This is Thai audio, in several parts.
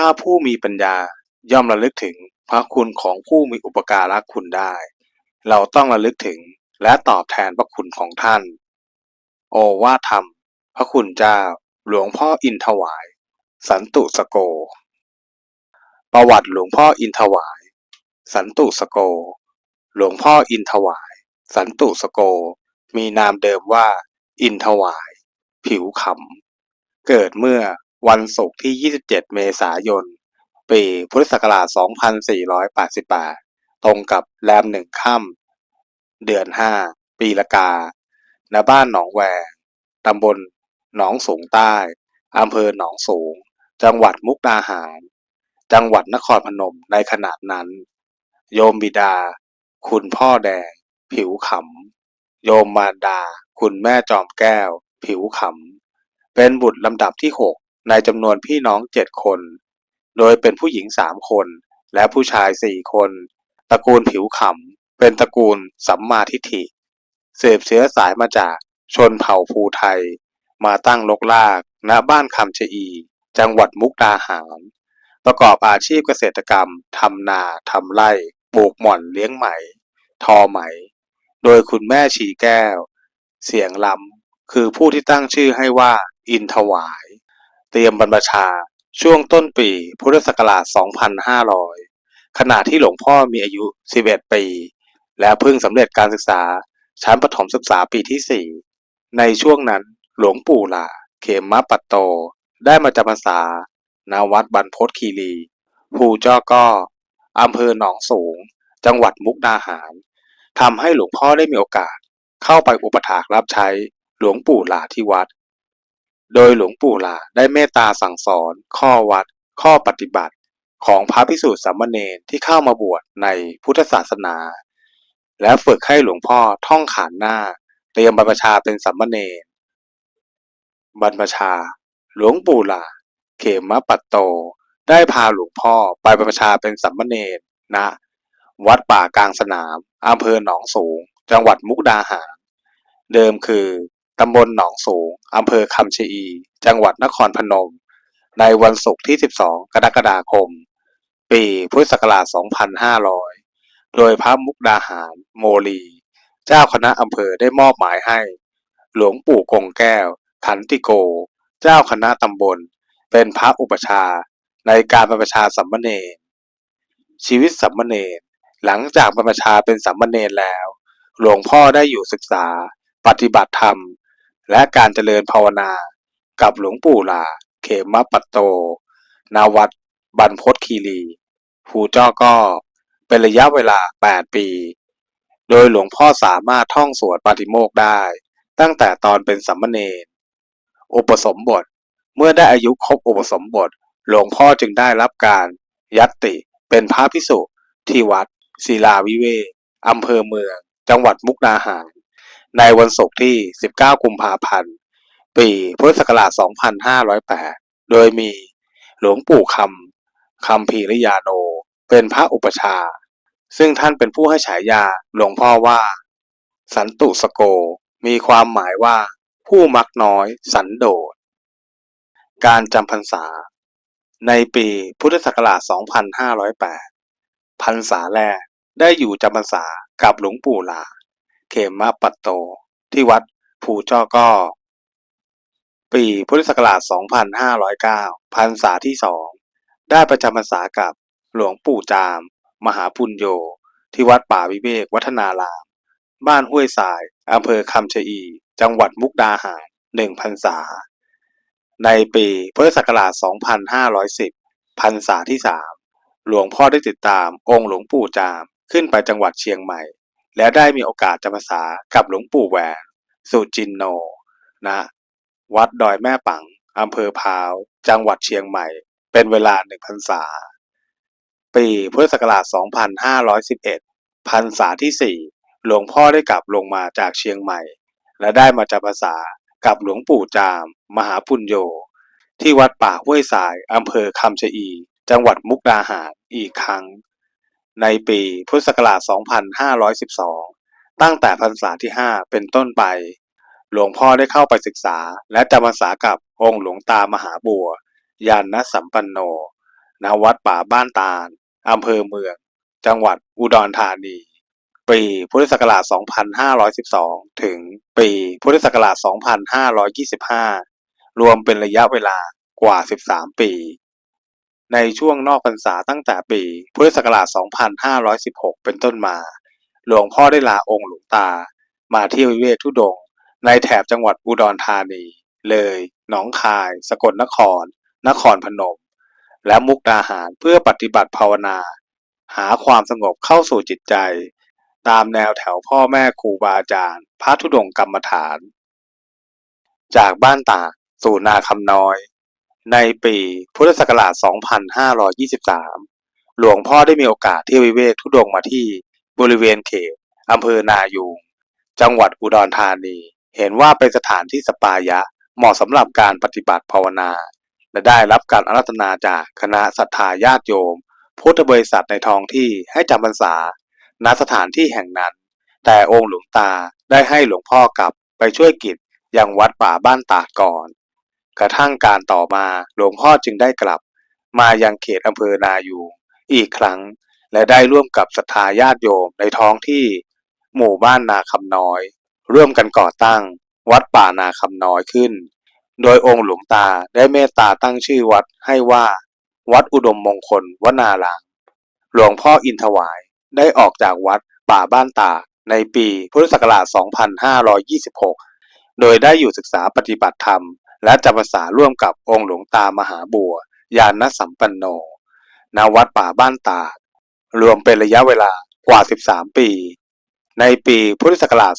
ถ้าผู้มีปัญญาย่อมระลึกถึงพระคุณของผู้มีอุปการะคุณได้ เราต้องระลึกถึงและตอบแทนพระคุณของท่าน โอวาทธรรม พระคุณเจ้า หลวงพ่ออินถวาย สันตุสโก ประวัติหลวงพ่ออินถวาย สันตุสโก หลวงพ่ออินถวาย สันตุสโก มีนามเดิมว่า อินถวาย ผิวขำเกิดเมื่อ วันศุกร์ที่ 27 เมษายน ปีพุทธศักราช 2488 ตรงกับแรมหนึ่งค่ำเดือน 5 ปีละกา ณ บ้านหนองแวง ตำบลหนองสูงใต้ อำเภอหนองสูง จังหวัดมุกดาหาร จังหวัดนครพนมในขณะนั้น โยมบิดา คุณพ่อแดง ผิวขำ โยมมารดา คุณแม่จอมแก้ว ผิวขำ เป็นบุตรลำดับที่6 ในจำนวนพี่น้องเจ็ดคน โดยเป็นผู้หญิงสามคน และผู้ชายสี่คน ตระกูลผิวขำเป็นตระกูลสัมมาทิฏฐิ เสืบเชื้อสายมาจากชนเผ่าภูไทย มาตั้งลกลาก ณบ้านคำชะอี จังหวัดมุกดาหาร ประกอบอาชีพเกษตรกรรมทำนาทำไร่ปลูกหม่อนเลี้ยงไหม ทอไหม โดยคุณแม่ชีแก้ว เสียงลำคือผู้ที่ตั้งชื่อให้ว่าอินถวาย เตรียมบรรพชา ช่วงต้นปีพุทธศักราช 2500 ขณะที่หลวงพ่อมีอายุ 11 ปี และเพิ่งสำเร็จการศึกษาชั้นประถมศึกษาปีที่ 4 ในช่วงนั้นหลวงปู่หลาเขมมะปัตโต ได้มาจำพรรษาณวัดบรรพตคีรีภูจ้อก้ออำเภอหนองสูง จังหวัดมุกดาหารทำให้หลวงพ่อได้มีโอกาส เข้าไปอุปถากรับใช้หลวงปู่หลาที่วัด โดยหลวงปู่หลาได้เมตตาสั่งสอน ข้อวัด ข้อปฏิบัติ ของพระภิกษุสามเณรที่เข้ามาบวชในพุทธศาสนา และฝึกให้หลวงพ่อท่องขานหน้า เตรียมบรรพชาเป็นสามเณรบรรพชา หลวงปู่หลาเขมมะปัตโต ได้พาหลวงพ่อไปบรรพชาเป็นสามเณรณวัดป่ากลางสนามอำเภอหนองสูง จังหวัดมุกดาหาร เดิมคือ ตำบลหนองสูง อำเภอคำชะอี จังหวัดนครพนม ในวันศุกร์ที่ 12 กรกฎาคม ปีพุทธศักราช 2500 โดยพระมุกดาหารโมลี เจ้าคณะอำเภอได้มอบหมายให้ หลวงปู่กงแก้ว ขันติโก เจ้าคณะตำบล เป็นพระอุปชาในการบรรพชาสัมมเนรชีวิตสัมมเนรหลังจากบรรพชาเป็นสัมมเนรแล้ว หลวงพ่อได้อยู่ศึกษา ปฏิบัติธรรม และการเจริญภาวนากับหลวงปู่หลา เขมปัตโต นาวัดบรรพตคีรีภูจ้อก้อเป็นระยะเวลา 8 ปี โดยหลวงพ่อสามารถท่องสวดปาฏิโมกได้ ตั้งแต่ตอนเป็นสัมมเนรอุปสมบท เมื่อได้อายุครบอุปสมบท หลวงพ่อจึงได้รับการยัตติเป็นพระภิกษุที่วัดศิลาวิเวอำเภอเมือง จังหวัดมุกดาหาร ในวันศุกร์ที่ 19 กุมภาพันธ์ ปีพุทธศักราช 2508 โดยมีหลวงปู่คำคำพีริยาโน เป็นพระอุปชา ซึ่งท่านเป็นผู้ให้ฉายาหลวงพ่อว่า สันตุสโก มีความหมายว่าผู้มักน้อยสันโดษ การจำพรรษา ในปีพุทธศักราช 2508 พรรษาแรกได้อยู่จำพรรษากับหลวงปู่หลา เขมมะปัตโต ที่วัดภูจ้อก้อ ปีพุทธศักราช 2509 พรรษาที่สองได้ประจำพรรษากับหลวงปู่จาม มหาปุญโญที่วัดป่าวิเวกวัฒนาราม บ้านห้วยทรายอำเภอคำชะอี จังหวัดมุกดาหารหนึ่งพรรษา ในปีพุทธศักราช 2510 พรรษาที่สามหลวงพ่อได้ติดตามองค์หลวงปู่จามขึ้นไปจังหวัดเชียงใหม่ และได้มีโอกาสจำพรรษากับหลวงปู่แหวนสุจินโนณวัดดอยแม่ปังอำเภอพาว จังหวัดเชียงใหม่ เป็นเวลาหนึ่งพรรษา ปีพุทธศักราช 2511 พรรษาที่สี่หลวงพ่อได้กลับลงมาจากเชียงใหม่ และได้มาจำพรรษากับหลวงปู่จาม มหาปุญโญที่วัดป่าห้วยทรายอำเภอคำชะอี จังหวัดมุกดาหารอีกครั้ง ในปีพุทธศักราช 2512 ตั้งแต่พรรษาที่ 5 เป็นต้นไป หลวงพ่อได้เข้าไปศึกษา และจำพรรษากับองค์หลวงตามหาบัวยานสัมปันโน ณ วัดป่าบ้านตาล อำเภอเมือง จังหวัดอุดรธานี ปีพุทธศักราช 2512 ถึงปีพุทธศักราช 2525 รวมเป็นระยะเวลากว่า 13 ปี ในช่วงนอกพรรษาตั้งแต่ปีพุทธศักราช 2516 เป็นต้นมา หลวงพ่อได้ลาองค์หลวงตา มาเที่ยววิเวกทุดง ในแถบจังหวัดอุดรธานี เลย หนองคาย สกลนคร นครพนม และมุกดาหารเพื่อปฏิบัติภาวนา หาความสงบเข้าสู่จิตใจ ตามแนวแถวพ่อแม่ครูบาอาจารย์ พระธุดงกรรมฐาน จากบ้านตากสู่นาคำน้อย ในปีพุทธศักราช 2523 หลวงพ่อได้มีโอกาสเที่ยววิเวกทุดงมาที่บริเวณเขตอำเภอนายูง จังหวัดอุดรธานี เห็นว่าเป็นสถานที่สปายะเหมาะสำหรับการปฏิบัติภาวนา และได้รับการอารัธนาจากคณะศรัทธาญาติโยม พุทธบริษัทในท้องที่ให้จำพรรษาณสถานที่แห่งนั้น แต่องค์หลวงตาได้ให้หลวงพ่อกลับไปช่วยกิจยังวัดป่าบ้านตาดก่อน กระทั่งการต่อมาหลวงพ่อจึงได้กลับ มายังเขตอำเภอนายูงอีกครั้ง และได้ร่วมกับศรัทธาญาติโยมในท้องที่ หมู่บ้านนาคำน้อย ร่วมกันก่อตั้ง วัดป่านาคำน้อยขึ้น โดยองค์หลวงตาได้เมตตาตั้งชื่อวัดให้ว่า วัดอุดมมงคลวนารามหลวงพ่ออินทวายได้ออกจากวัดป่าบ้านตาในปีพุทธศักราช 2526 โดยได้อยู่ศึกษาปฏิบัติธรรม และจำพรรษาร่วมกับองค์หลวงตามหาบัวยานสัมปันโนณวัดป่าบ้านตาดรวมเป็นระยะเวลากว่า 13 ปี ในปีพุทธศักราช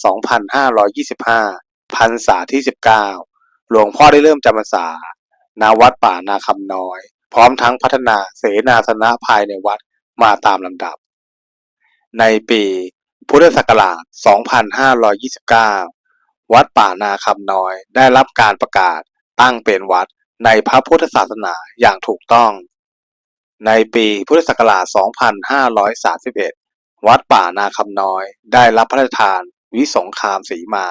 2525 พรรษาที่ 19 หลวงพ่อได้เริ่มจำพรรษาณวัดป่านาคำน้อย พร้อมทั้งพัฒนาเสนาสนะภายในวัดมาตามลำดับ ในปีพุทธศักราช 2529 วัดป่านาคำน้อยได้รับการประกาศ ตั้งเป็นวัดในพระพุทธศาสนาอย่างถูกต้อง ในปีพุทธศักราช 2531 วัดป่านาคำน้อยได้รับพระราชทานวิสงคามสีมา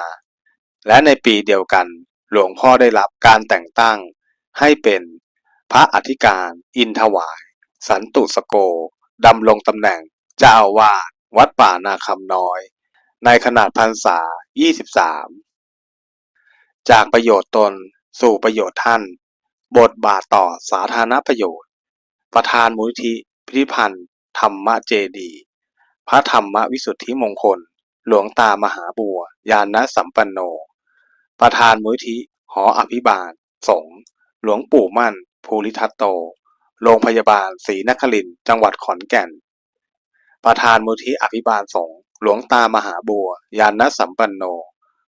และในปีเดียวกันหลวงพ่อได้รับการแต่งตั้งให้เป็นพระอธิการอินทวาย สันตุสโกดำรงตำแหน่งเจ้าอาวาสวัดป่านาคำน้อย ในขนาดพรรษา 23 จากประโยชน์ตน สู่ประโยชน์ท่าน บทบาทต่อสาธารณประโยชน์ ประธานมูลนิธิพิพิธภัณฑ์ธรรมเจดี พระธรรมวิสุทธิมงคล หลวงตามหาบัวยานสัมปันโน ประธานมูลนิหออภิบาล สงหลวงปู่มั่น ภูริทัตโต โรงพยาบาลศรีนครินจังหวัดขอนแก่น ประธานมูลทีอภิบาลสงหลวงตามหาบัวยานสัมปันโน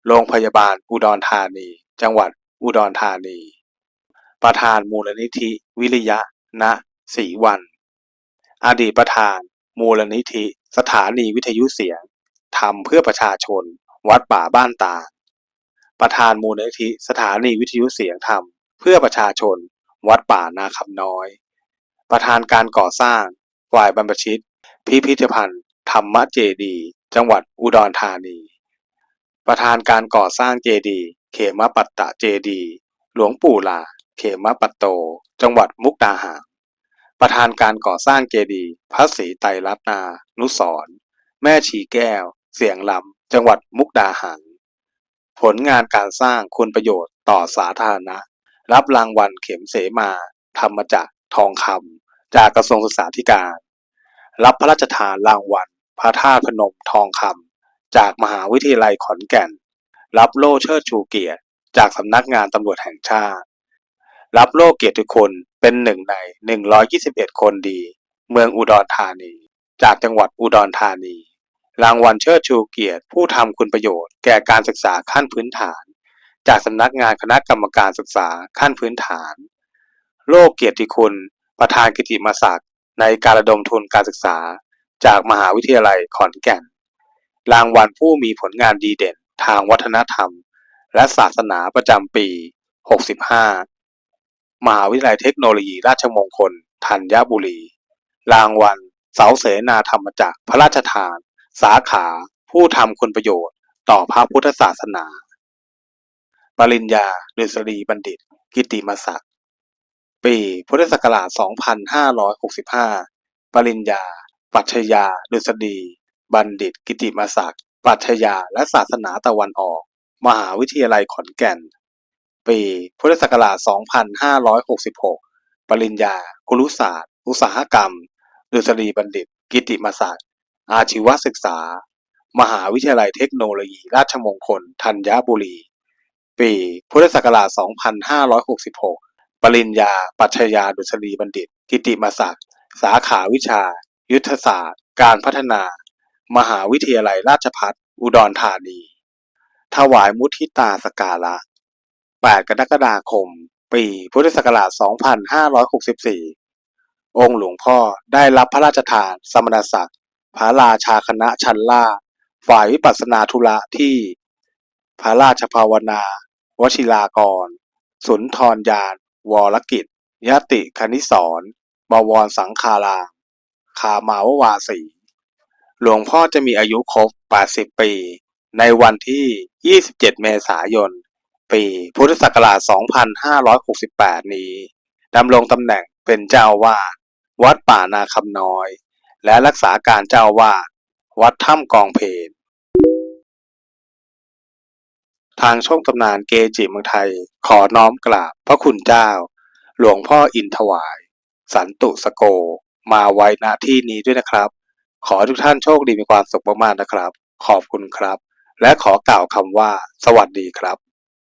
โรงพยาบาลอุดรธานี จังหวัด อุดรธานี ประธานมูลนิธิ วิริยะ ณศรีวัน อดีตประธาน มูลนิธิ สถานีวิทยุเสียงทำเพื่อประชาชน วัดป่าบ้านตา ประธานมูลนิธิ สถานีวิทยุเสียงธรรมเพื่อประชาชน วัดป่านาคำน้อย ประธานการก่อสร้างฝ่ายบรรพชิต พิพิธภัณฑ์ธรรมเจดี จังหวัดอุดรธานี ประธานการก่อสร้างเจดีย์ เขมปัตตะเจดี หลวงปู่ลา เขมปัตโต จังหวัดมุกดาหาร ประธานการก่อสร้างเจดีย์พระศรีไตรรัตนา นุสรแม่ชีแก้ว เสียงลำ จังหวัดมุกดาหาร ผลงานการสร้างคุณประโยชน์ต่อสาธารณะ รับรางวัลเข็มเสมา ธรรมจักรทองคำจากกระทรวงศึกษาธิการ รับพระราชทานรางวัลพระธาตุพนมทองคำจากมหาวิทยาลัยขอนแก่น รับโล่เชิดชูเกียรติ จากสำนักงานตำรวจแห่งชาติ รับโล่เกียรติคุณเป็นหนึ่งใน 121 คนดี เมืองอุดรธานี จากจังหวัดอุดรธานี รางวัลเชิดชูเกียรติ ผู้ทำคุณประโยชน์แก่การศึกษาขั้นพื้นฐาน จากสำนักงานคณะกรรมการศึกษาขั้นพื้นฐาน โลกเกียรติคุณ ประธานกิติมศักดิ์ในการระดมทุนการศึกษา จากมหาวิทยาลัยขอนแก่น รางวัลผู้มีผลงานดีเด่น ทางวัฒนธรรม และศาสนาประจำปี 65 มหาวิทยาลัยเทคโนโลยีราชมงคลธัญบุรี รางวัล เสาเสนาธรรมจักรพระราชทาน สาขา ผู้ทำคุณประโยชน์ ต่อพระพุทธศาสนา ปริญญาฤษฎีบัณฑิต กิติมศักดิ์ปีพุทธศักราช 2565 ปริญญาปรัชญาดุษฎีบัณฑิต กิติมศักดิ์ ปรัชญาและศาสนาตะวันออก มหาวิทยาลัยขอนแก่น ปีพุทธศักราช 2566 ปริญญา คุรุศาสตร์ อุตสาหกรรม ดุษฎีบัณฑิต กิติมศักดิ์ อาชีวศึกษา มหาวิทยาลัยเทคโนโลยี ราชมงคล ธัญบุรี ปีพุทธศักราช 2566 ปริญญา ปรัชญา ดุษฎีบัณฑิต กิติมศักดิ์ สาขาวิชา ยุทธศาสตร์ การพัฒนา มหาวิทยาลัยราชภัฏอุดรธานี ถวายมุทิตาสการะ 8 กรกฎาคม ปีพุทธศักราช 2564 องค์หลวงพ่อได้รับพระราชทานสมณศักดิ์ พระราชาคณะชั้นล่า ฝ่ายวิปัสสนาธุระที่ พระราชภาวนา วชิรากร สุนทรยาน วรกิจ ยติคณิสรบวรสังคารามคามาววาสี หลวงพ่อจะมีอายุครบ 80 ปี ในวันที่ 27 เมษายน ปีพุทธศักราช 2568 นี้ ดำรงตำแหน่งเป็นเจ้าวาสวัดป่านาคำน้อย และรักษาการเจ้าวาสวัดถ้ำกองเพนทางช่องตำนานเกจิเมืองไทย ขอน้อมกราบพระคุณเจ้า หลวงพ่ออินถวาย สันตุสโก มาไว้ณที่นี้ด้วยนะครับ ขอให้ทุกท่านโชคดีมีความสุขมากๆนะครับ ขอบคุณครับ และขอกล่าวคำว่า สวัสดีครับ